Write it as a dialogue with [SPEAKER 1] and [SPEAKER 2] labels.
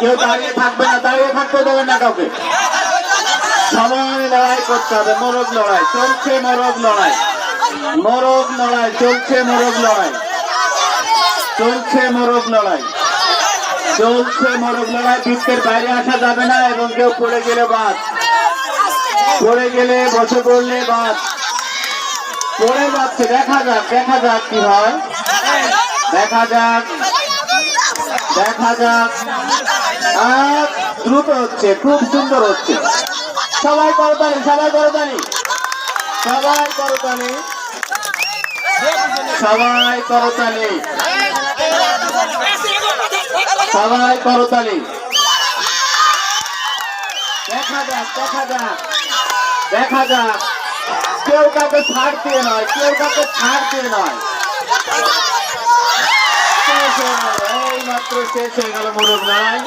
[SPEAKER 1] কেউ দাঁড়িয়ে থাকবে না, দাঁড়িয়ে থাকতে দেবেন না কাউকে। সবাই লড়াই করতে হবে, মোরগ লড়াই, চলছে মোরগ লড়াই। মোরগ লড়াই, চলছে মোরগ লড়াই। চলছে মোরগ লড়াই। চলছে মোরগ লড়াই বৃত্তের বাইরে আসা যাবে না এবং কেউ পড়ে গেলে বাদ। পড়ে গেলে বসে পড়লে বাদ। পড়ে যাচ্ছে, দেখা যাক দেখা যাক কি হয়। দেখা যাক। দেখা যাক। আর দ্রুত হচ্ছে, খুব সুন্দর হচ্ছে। সবাই করতালি সবাই করতালি সবাই করতালি সবাই করতালি সবাই করতালি দেখা যাক দেখা যাক। দেখা যাক। কেউ কাউকে ছাড় দিয়ে নয়, কেউ কাউকে ছাড় দিয়ে নয়। মাত্র শেষ হয়ে গেল মুরুব নয়